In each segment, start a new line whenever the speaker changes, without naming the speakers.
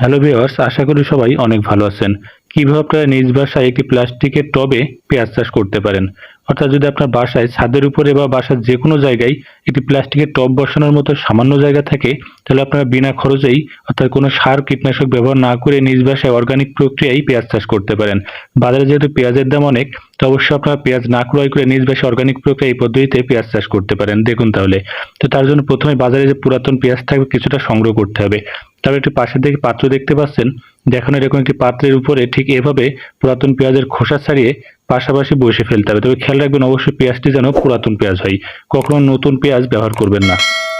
Hello viewers আশা করি সবাই অনেক ভালো আছেন। কীভাবে আপনারা নিজ বাসায় একটি প্লাস্টিকের টবে পেঁয়াজ চাষ করতে পারেন? অর্থাৎ যদি আপনার বাসায় ছাদের উপরে বা বাসার যে কোনো জায়গায় একটি প্লাস্টিকের টব বসানোর মতো সামান্য জায়গা থাকে, তাহলে আপনারা বিনা খরচেই অর্থাৎ কোনো সার, কীটনাশক ব্যবহার না করে নিজ বাসায় অর্গানিক প্রক্রিয়ায় পেঁয়াজ চাষ করতে পারেন। বাজারে যেহেতু পেঁয়াজের দাম অনেক, তো অবশ্যই আপনারা পেঁয়াজ না ক্রয় করে নিজ বাসায় অর্গানিক প্রক্রিয়া এই পদ্ধতিতে পেঁয়াজ চাষ করতে পারেন। দেখুন তাহলে। তো তার জন্য প্রথমে বাজারে যে পুরাতন পেঁয়াজ থাকবে, কিছুটা সংগ্রহ করতে হবে। তবে একটি পাশের দিকে পাত্র দেখতে পাচ্ছেন। দেখানো এরকম একটি পাত্রের উপরে ঠিক এভাবে পুরাতন পেঁয়াজের খোসা ছাড়িয়ে পাশাপাশি বসে ফেলতে হবে। তবে খেয়াল রাখবেন অবশ্যই পেঁয়াজটি যেন পুরাতন পেঁয়াজ হয়। কখনো নতুন পেঁয়াজ ব্যবহার করবেন না।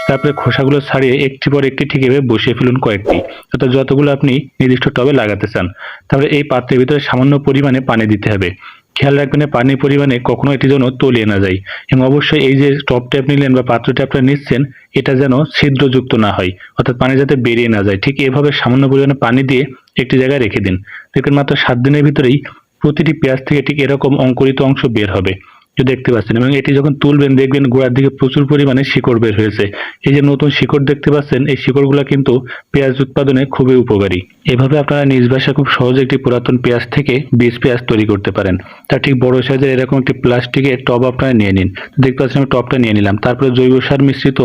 তারপরে খোসাগুলো ছাড়িয়ে একটি পর একটি ঠিক এভাবে বসিয়ে ফেলুন কয়েকটি। অর্থাৎ যতগুলো আপনি নির্দিষ্ট টবে লাগাতে চান। তারপরে এই পাত্রের ভিতরে সামান্য পরিমাণে পানি দিতে হবে। খেয়াল রাখবেন, পানির পরিমাণে কখনো এটি যেন তলিয়ে না যায়। এবং অবশ্যই এই যে টপটি আপনি নিলেন বা পাত্রটি ট্যাপটা নিচ্ছেন, এটা যেন ছিদ্রযুক্ত না হয়, অর্থাৎ পানি যাতে বেরিয়ে না যায়। ঠিক এভাবে সামান্য পরিমাণে পানি দিয়ে একটি জায়গায় রেখে দিন। দেখবেন মাত্র সাত দিনের ভিতরেই প্রতিটি পেঁয়াজ থেকে ঠিক এরকম অঙ্কুরিত অংশ বের হবে। দেখতে পাচ্ছেন এবং এটি যখন তুলবেন, দেখবেন গোড়ার দিকে প্রচুর পরিমাণে শিকড় বের হয়েছে। এই যে নতুন শিকড় দেখতে পাচ্ছেন, এই শিকড়গুলো কিন্তু পেঁয়াজ উৎপাদনে খুবই উপকারী। এভাবে আপনারা নিজ বাসায় খুব সহজে একটি পুরাতন পেঁয়াজ থেকে বীজ পেঁয়াজ তৈরি করতে পারেন। তার ঠিক বড় সাইজের এরকম একটি প্লাস্টিকের টব আপনারা নিয়ে নিন। দেখতে পাচ্ছেন, আমি টবটা নিয়ে নিলাম। তারপরে জৈব সার মিশ্রিত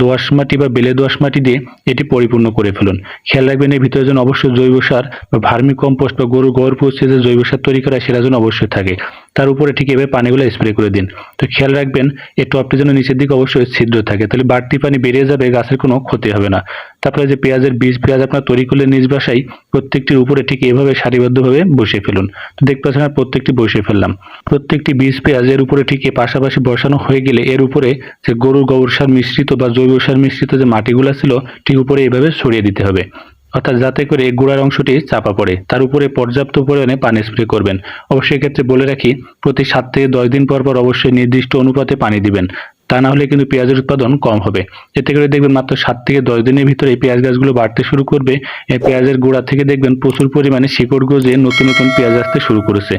দোআঁশ মাটি বা বেলে দোআঁশ মাটি দিয়ে এটি পরিপূর্ণ করে ফেলুন। খেয়াল রাখবেন, এর ভিতরে যেন অবশ্যই জৈব সার বা ভার্মি কম্পোস্ট বা গরু গোবর পচে যে জৈব সার তৈরি করা সেটা যেন অবশ্যই থাকে। তার উপরে ঠিক এভাবে পানিগুলো স্প্রে করে দিন। তো খেয়াল রাখবেন, এই টপটি যেন নিচের দিকে অবশ্যই ছিদ্র থাকে, তাহলে বাড়তি পানি বেরিয়ে যাবে, গাছের কোনো ক্ষতি হবে না। তারপরে যে পেঁয়াজের বীজ, পেঁয়াজ আপনার তৈরি করলে নিজ বাসায় প্রত্যেকটির উপরে ঠিক এভাবে সারিবদ্ধভাবে বসিয়ে ফেলুন। তো দেখতে পাচ্ছেন আমি প্রত্যেকটি বসিয়ে ফেললাম। প্রত্যেকটি বীজ পেঁয়াজ এর উপরে ঠিক পাশাপাশি বসানো হয়ে গেলে এর উপরে যে গরুর গোবর সার মিশ্রিত বা জৈব সার মিশ্রিত যে মাটিগুলো ছিল, ঠিক উপরে এভাবে ছড়িয়ে দিতে হবে। অর্থাৎ যাতে করে গোড়ার অংশটি চাপা পড়ে, তার উপরে পর্যাপ্ত পরিমাণে পানি স্প্রে করবেন। অবশ্যই ক্ষেত্রে বলে রাখি, প্রতি সাত থেকে দশ দিন পর পর অবশ্যই নির্দিষ্ট অনুপাতে পানি দিবেন। তা না হলে কিন্তু পেঁয়াজের উৎপাদন কম হবে। এতে করে দেখবেন মাত্র সাত থেকে দশ দিনের ভিতরে পেঁয়াজ গাছগুলো বাড়তে শুরু করবে। এই পেঁয়াজের গোড়া থেকে দেখবেন প্রচুর পরিমাণে শিকড় গজে নতুন নতুন পেঁয়াজ আসতে শুরু করেছে।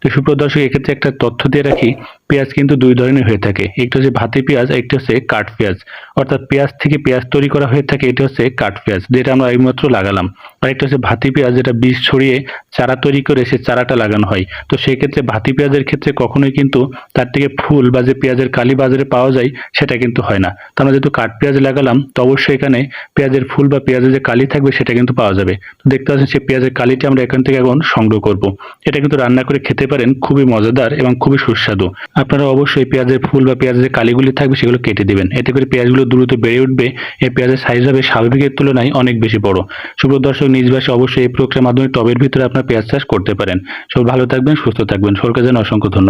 তো সুপ্রদর্শক এক্ষেত্রে একটা তথ্য দিয়ে রাখি পেঁয়াজ কিন্তু দুই ধরনের হয়ে থাকে। একটা হচ্ছে ভাতি পেঁয়াজ, একটা হচ্ছে কাঠ পেঁয়াজ। অর্থাৎ পেঁয়াজ থেকে পেঁয়াজ তৈরি করা হয়ে থাকে, এটা হচ্ছে কাঠ পেঁয়াজ, যেটা আমরা এইমাত্র লাগালাম। আর একটা হচ্ছে ভাতি পেঁয়াজ, যেটা বীজ ছড়িয়ে চারা তৈরি করে সে চারাটা লাগানো হয়। তো সেক্ষেত্রে ভাতি পেঁয়াজের ক্ষেত্রে কখনোই কিন্তু তার থেকে ফুল বা যে পেঁয়াজের কালি বাজারে পাওয়া যায়, সেটা কিন্তু হয় না। তো আমরা যেহেতু কাঠ পেঁয়াজ লাগালাম, তো অবশ্যই এখানে পেঁয়াজের ফুল বা পেঁয়াজের যে কালি থাকবে, সেটা কিন্তু পাওয়া যাবে। তো দেখতে পাচ্ছেন সেই পেঁয়াজের কালিটি আমরা এখান থেকে এখন সংগ্রহ করব। এটা কিন্তু রান্না করে খেতে পারেন, খুবই মজাদার এবং খুবই সুস্বাদু। আপনারা অবশ্যই পেঁয়াজের ফুল বা পেঁয়াজের কালিগুলি থাকবে সেগুলো কেটে দেবেন। এতে করে পেঁয়াজগুলো দ্রুত বেড়ে উঠবে। এই পেঁয়াজের সাইজ হবে স্বাভাবিকের তুলনায় অনেক বেশি বড়। সুপ্রিয় দর্শক, নিজ বাসে অবশ্যই এই প্রক্রিয়ার মাধ্যমে টবের ভিতরে আপনার পেঁয়াজ চাষ করতে পারেন। সব ভালো থাকবেন, সুস্থ থাকবেন। সরকার যেন অসংখ্য ধন্যবাদ।